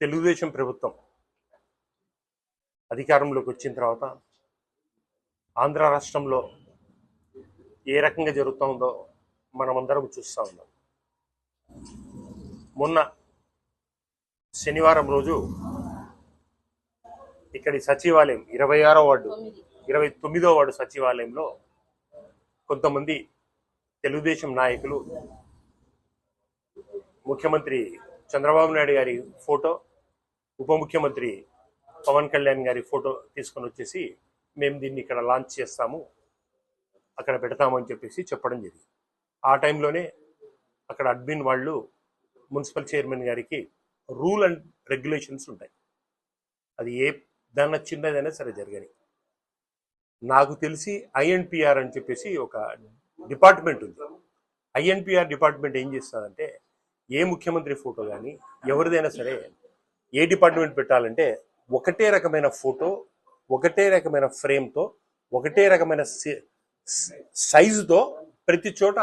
తెలుగుదేశం ప్రభుత్వం అధికారంలోకి వచ్చిన తర్వాత ఆంధ్ర రాష్ట్రంలో ఏ రకంగా జరుగుతుందో మనమందరం చూస్తూ ఉన్నాం. మొన్న శనివారం రోజు ఇక్కడి సచివాలయం ఇరవై ఆరో వార్డు ఇరవై తొమ్మిదో వార్డు సచివాలయంలో కొంతమంది తెలుగుదేశం నాయకులు ముఖ్యమంత్రి చంద్రబాబు నాయుడు గారి ఫోటో ఉప ముఖ్యమంత్రి పవన్ కళ్యాణ్ గారి ఫోటో తీసుకొని వచ్చేసి మేము దీన్ని ఇక్కడ లాంచ్ చేస్తాము అక్కడ పెడతామని చెప్పేసి చెప్పడం జరిగింది. ఆ టైంలోనే అక్కడ అడ్మిన్ వాళ్ళు మున్సిపల్ చైర్మన్ గారికి రూల్ అండ్ రెగ్యులేషన్స్ ఉంటాయి. అది ఏ దాన్న చిన్నదైనా సరే జరగని. నాకు తెలిసి ఐఎన్పిఆర్ అని చెప్పేసి ఒక డిపార్ట్మెంట్ ఉంది. ఐఎన్పిఆర్ డిపార్ట్మెంట్ ఏం చేస్తుందంటే ఏ ముఖ్యమంత్రి ఫోటో కానీ ఎవరిదైనా సరే ఏ డిపార్ట్మెంట్ పెట్టాలంటే ఒకటే రకమైన ఫోటో ఒకటే రకమైన ఫ్రేమ్తో ఒకటే రకమైన సైజుతో ప్రతి చోట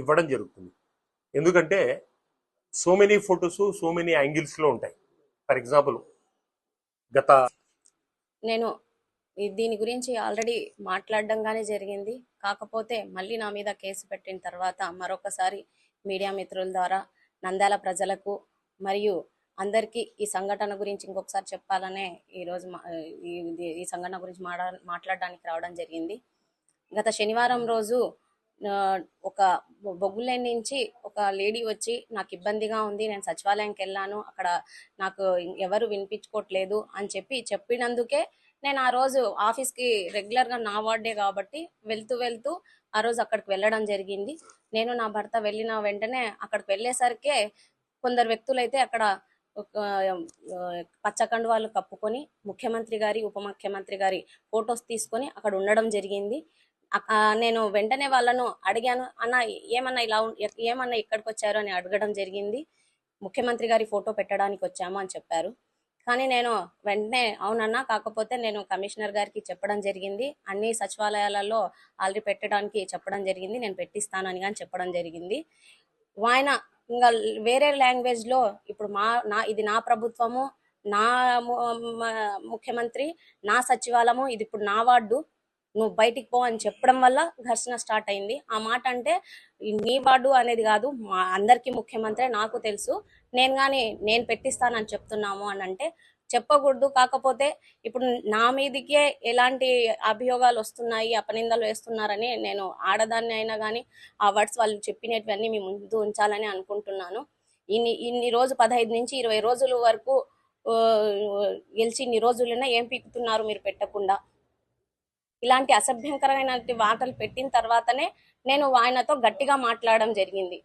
ఇవ్వడం జరుగుతుంది. ఎందుకంటే so many photos so many యాంగిల్స్లో ఉంటాయి. ఫర్ ఎగ్జాంపుల్ గత నేను దీని గురించి ఆల్రెడీ మాట్లాడడంగానే జరిగింది. కాకపోతే మళ్ళీ నా మీద కేసు పెట్టిన తర్వాత మరొకసారి మీడియా మిత్రుల ద్వారా నంద్యాల ప్రజలకు మరియు అందరికీ ఈ సంఘటన గురించి ఇంకొకసారి చెప్పాలనే ఈరోజు మా- ఈ ఈ సంఘటన గురించి మాట్లా మాట్లాడడానికి రావడం జరిగింది. గత శనివారం రోజు ఒక బొ- బొగ్గులే నుంచి ఒక లేడీ వచ్చి నాకు ఇబ్బందిగా ఉంది నేను సచివాలయంకి వెళ్ళాను అక్కడ నాకు ఎవరు వినిపించుకోవట్లేదు అని చెప్పి చెప్పినందుకే నేను ఆ రోజు ఆఫీస్కి రెగ్యులర్గా నా వార్డే కాబట్టి వెళ్తూ వెళ్తూ ఆ రోజు అక్కడికి వెళ్ళడం జరిగింది. నేను నా భర్త వెళ్ళిన వెంటనే అక్కడికి వెళ్ళేసరికే కొందరు వ్యక్తులైతే అక్కడ ఒక, ఆ, కప్పుకొని ముఖ్యమంత్రి గారి ఉప ముఖ్యమంత్రి గారి ఫొటోస్ తీసుకొని అక్కడ ఉండడం జరిగింది. నేను వెంటనే వాళ్ళను అడిగాను అన్న ఏమన్నా ఇలా ఏమన్నా ఇక్కడికి వచ్చారు అని అడగడం జరిగింది. ముఖ్యమంత్రి గారి ఫోటో పెట్టడానికి వచ్చాము అని చెప్పారు. కానీ నేను వెంటనే అవునన్నా కాకపోతే నేను కమిషనర్ గారికి చెప్పడం జరిగింది. అన్ని సచివాలయాలలో ఆల్రెడీ పెట్టడానికి చెప్పడం జరిగింది. నేను పెట్టిస్తానని కానీ చెప్పడం జరిగింది. ఆయన ఇంకా వేరే లాంగ్వేజ్లో ఇప్పుడు మా నా ఇది నా ప్రభుత్వము నా ముఖ్యమంత్రి నా సచివాలయము ఇది ఇప్పుడు నా వార్డు నువ్వు బయటికి పో అని చెప్పడం వల్ల ఘర్షణ స్టార్ట్ అయింది. ఆ మాట అంటే నీ వార్డు అనేది కాదు మా అందరికీ ముఖ్యమంత్రి నాకు తెలుసు. నేను కానీ నేను పెట్టిస్తానని చెప్తున్నాము అని అంటే చెప్పకూడదు. కాకపోతే ఇప్పుడు నా మీదికే ఎలాంటి అభియోగాలు వస్తున్నాయి అపనిందలు వేస్తున్నారని నేను ఆడదాన్ని అయినా కానీ ఆ వర్డ్స్ వాళ్ళు చెప్పినటువన్నీ మీ ముందు ఉంచాలని అనుకుంటున్నాను. ఇన్ని ఇన్ని రోజు పదహైదు నుంచి ఇరవై రోజుల వరకు గెలిచి ఇన్ని రోజులైనా ఏం పీకుతున్నారు మీరు పెట్టకుండా? ఇలాంటి అసభ్యంకరమైన మాటలు పెట్టిన తర్వాతనే నేను ఆయనతో గట్టిగా మాట్లాడడం జరిగింది.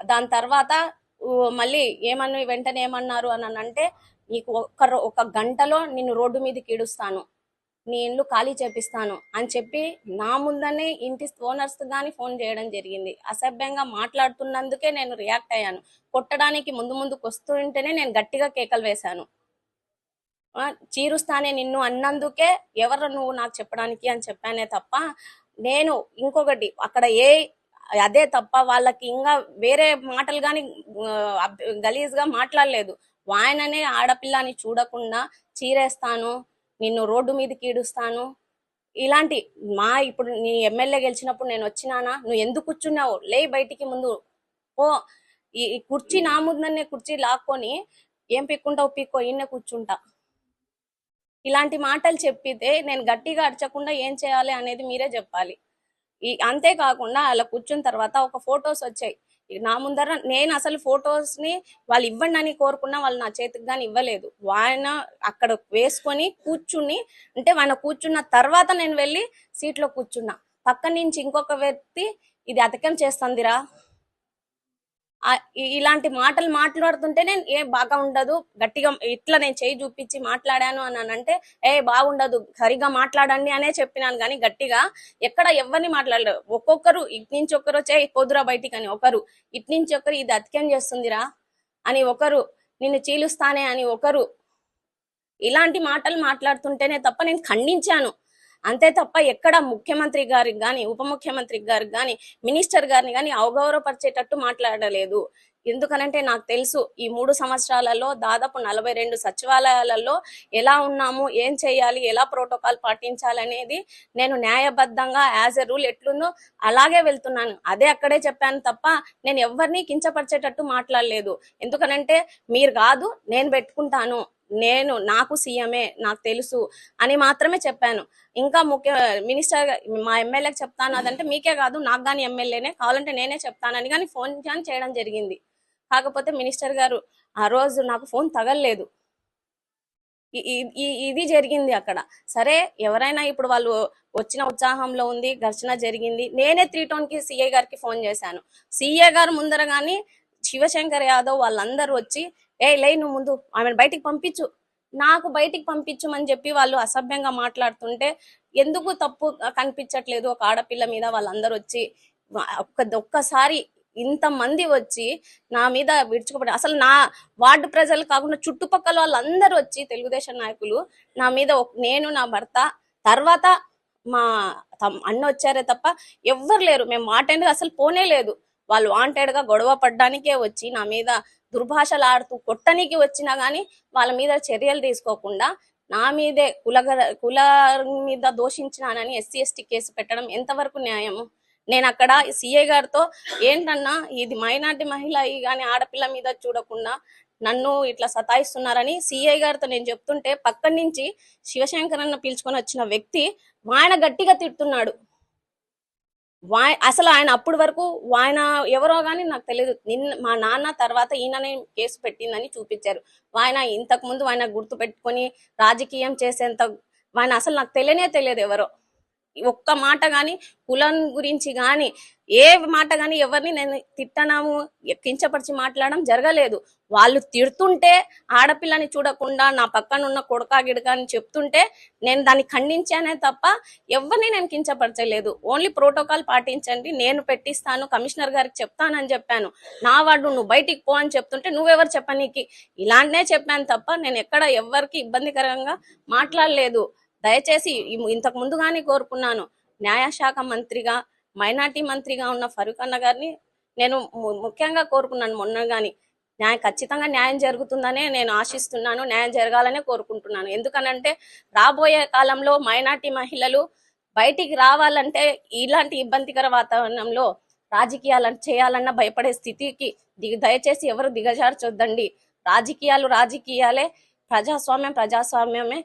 దాని తర్వాత మళ్ళీ ఏమన్నా వెంటనే ఏమన్నారు అని అంటే నీకు ఒక్క ఒక గంటలో నిన్ను రోడ్డు మీదకి ఈడుస్తాను నీ ఇండ్లు ఖాళీ చేపిస్తాను అని చెప్పి నా ముందనే ఇంటి ఓనర్స్ కానీ ఫోన్ చేయడం జరిగింది. అసభ్యంగా మాట్లాడుతున్నందుకే నేను రియాక్ట్ అయ్యాను. కొట్టడానికి ముందు ముందుకు వస్తుంటేనే నేను గట్టిగా కేకలు వేశాను. చీరుస్తానే నిన్ను అన్నందుకే ఎవరు నువ్వు నాకు చెప్పడానికి అని చెప్పానే తప్ప నేను ఇంకొకటి అక్కడ ఏ అదే తప్ప వాళ్ళకి ఇంకా వేరే మాటలు కానీ గలీజ్గా మాట్లాడలేదు. ఆయననే ఆడపిల్లని చూడకుండా చీరేస్తాను నిన్ను రోడ్డు మీదకి ఈడుస్తాను ఇలాంటి మా ఇప్పుడు నీ ఎమ్మెల్యే గెలిచినప్పుడు నేను వచ్చినానా నువ్వు ఎందుకు కూర్చున్నావు? లే బయటికి ముందు. ఓ ఈ కుర్చీ నా ముందనే కుర్చీ లాక్కొని ఏం పిక్కుంటావు? పిక్కో. ఈయన కూర్చుంటా. ఇలాంటి మాటలు చెప్పితే నేను గట్టిగా అరచకుండా ఏం చేయాలి అనేది మీరే చెప్పాలి. ఈ అంతేకాకుండా అలా కూర్చున్న తర్వాత ఒక ఫొటోస్ వచ్చాయి. నా ముందర నేను అసలు ఫొటోస్ని వాళ్ళు ఇవ్వండి అని కోరుకున్నా వాళ్ళు నా చేతికి కానీ ఇవ్వలేదు. ఆయన అక్కడ వేసుకొని కూర్చుని అంటే ఆయన కూర్చున్న తర్వాత నేను వెళ్ళి సీట్లో కూర్చున్నా. పక్క నుంచి ఇంకొక వ్యక్తి ఇది అతకం చేస్తుందిరా. ఇలాంటి మాటలు మాట్లాడుతుంటే నేను ఏ బాగా ఉండదు. గట్టిగా ఇట్లా నేను చేయి చూపించి మాట్లాడాను అని అంటే ఏ బాగుండదు. సరిగా మాట్లాడండి అనే చెప్పినాను. కానీ గట్టిగా ఎక్కడ ఎవరిని మాట్లాడలేదు. ఒక్కొక్కరు ఇటు నుంచి ఒకరు వచ్చే పొదురా బయటికి అని. ఒకరు ఇటు నుంచి ఒకరు ఇది అతికేం చేస్తుందిరా అని. ఒకరు నిన్ను చీలుస్తానే అని. ఒకరు ఇలాంటి మాటలు మాట్లాడుతుంటేనే తప్ప నేను ఖండించాను. అంతే తప్ప ఎక్కడ ముఖ్యమంత్రి గారికి కానీ ఉప ముఖ్యమంత్రి గారికి కానీ మినిస్టర్ గారిని కానీ అవగౌరవపరిచేటట్టు మాట్లాడలేదు. ఎందుకనంటే నాకు తెలుసు ఈ మూడు సంవత్సరాలలో దాదాపు నలభై రెండు సచివాలయాలలో ఎలా ఉన్నాము ఏం చేయాలి ఎలా ప్రోటోకాల్ పాటించాలనేది నేను న్యాయబద్ధంగా యాజ్ ఎ రూల్ ఎట్లుందో అలాగే వెళ్తున్నాను. అదే అక్కడే చెప్పాను తప్ప నేను ఎవరిని కించపరిచేటట్టు మాట్లాడలేదు. ఎందుకనంటే మీరు కాదు నేను పెట్టుకుంటాను. నేను నాకు సీఎంఏ నాకు తెలుసు అని మాత్రమే చెప్పాను. ఇంకా ముఖ్య మినిస్టర్ మా ఎమ్మెల్యేకి చెప్తాను అదంటే మీకే కాదు నాకు కానీ ఎమ్మెల్యేనే కావాలంటే నేనే చెప్తానని కానీ ఫోన్ కానీ చేయడం జరిగింది. కాకపోతే మినిస్టర్ గారు ఆ రోజు నాకు ఫోన్ తగలలేదు. ఇది జరిగింది అక్కడ. సరే ఎవరైనా ఇప్పుడు వాళ్ళు వచ్చిన ఉత్సాహంలో ఉంది ఘర్షణ జరిగింది. నేనే త్రీ టోన్కి సీఏ గారికి ఫోన్ చేశాను. సీఏ గారు ముందర కానీ శివశంకర్ యాదవ్ వాళ్ళందరూ వచ్చి ఏ లై నువ్వు ముందు. ఆమెను బయటికి పంపించు. నాకు బయటికి పంపించమని చెప్పి వాళ్ళు అసభ్యంగా మాట్లాడుతుంటే ఎందుకు తప్పు కనిపించట్లేదు? ఒక ఆడపిల్ల మీద వాళ్ళందరూ వచ్చి ఒక్క ఒక్కసారి ఇంతమంది వచ్చి నా మీద విడుచుకోబడి అసలు నా వార్డు ప్రజలు కాకుండా చుట్టుపక్కల వాళ్ళందరూ వచ్చి తెలుగుదేశం నాయకులు నా మీద నేను నా భర్త తర్వాత మా తమ్- అన్న వచ్చారే తప్ప ఎవ్వరు లేరు. మేము వాంటెడ్ అసలు పోనే లేదు. వాళ్ళు వాంటెడ్గా గొడవ పడ్డానికే వచ్చి నా మీద దుర్భాషలు ఆడుతూ కొట్టనికి వచ్చినా కానీ వాళ్ళ మీద చర్యలు తీసుకోకుండా నా మీదే కుల కుల మీద దోషించినానని ఎస్సీ ఎస్టీ కేసు పెట్టడం ఎంతవరకు న్యాయము? నేను అక్కడ సిఐ గారితో ఏంటన్నా ఇది మైనార్టీ మహిళ ఈ కానీ ఆడపిల్ల మీద చూడకుండా నన్ను ఇట్లా సతాయిస్తున్నారని సిఐ గారితో నేను చెప్తుంటే పక్కన నుంచి శివశంకరన్న పిలుచుకొని వచ్చిన వ్యక్తి ఆయన గట్టిగా తిడుతున్నాడు. వా- అసలు ఆయన అప్పటి వరకు ఆయన ఎవరో గానీ నాకు తెలియదు నిన్న మా నాన్న తర్వాత ఈయననే కేసు పెట్టిందని చూపించారు. ఆయన ఇంతకు ముందు ఆయన గుర్తు పెట్టుకొని రాజకీయం చేసేంత ఆయన అసలు నాకు తెలియనే తెలియదు ఎవరో. ఒక్క మాట కానీ కులం గురించి కానీ ఏ మాట కానీ ఎవరిని నేను తిట్టనాము కించపరిచి మాట్లాడడం జరగలేదు. వాళ్ళు తిడుతుంటే ఆడపిల్లని చూడకుండా నా పక్కన ఉన్న కొడకా గిడక అని చెప్తుంటే నేను దాన్ని ఖండించానే తప్ప ఎవరిని నేను కించపరచలేదు. ఓన్లీ ప్రోటోకాల్ పాటించండి నేను పెట్టిస్తాను కమిషనర్ గారికి చెప్తానని చెప్పాను. నా వాడు నువ్వు బయటికి పో అని చెప్తుంటే నువ్వెవరు చెప్పనీకి? ఇలాంటినే చెప్పాను తప్ప నేను ఎక్కడ ఎవరికి ఇబ్బందికరంగా మాట్లాడలేదు. దయచేసి ఇంతకు ముందుగానే కోరుకున్నాను. న్యాయశాఖ మంత్రిగా మైనార్టీ మంత్రిగా ఉన్న ఫరూక్ అన్న గారిని నేను ము- ముఖ్యంగా కోరుకున్నాను మొన్న గాని న్యాయం ఖచ్చితంగా న్యాయం జరుగుతుందనే నేను ఆశిస్తున్నాను. న్యాయం జరగాలనే కోరుకుంటున్నాను. ఎందుకనంటే రాబోయే కాలంలో మైనార్టీ మహిళలు బయటికి రావాలంటే ఇలాంటి ఇబ్బందికర వాతావరణంలో రాజకీయాలను చేయాలన్న భయపడే స్థితికి దిగ దయచేసి ఎవరు దిగజార్చొద్దండి. రాజకీయాలు రాజకీయాలే. ప్రజాస్వామ్యం ప్రజాస్వామ్యమే.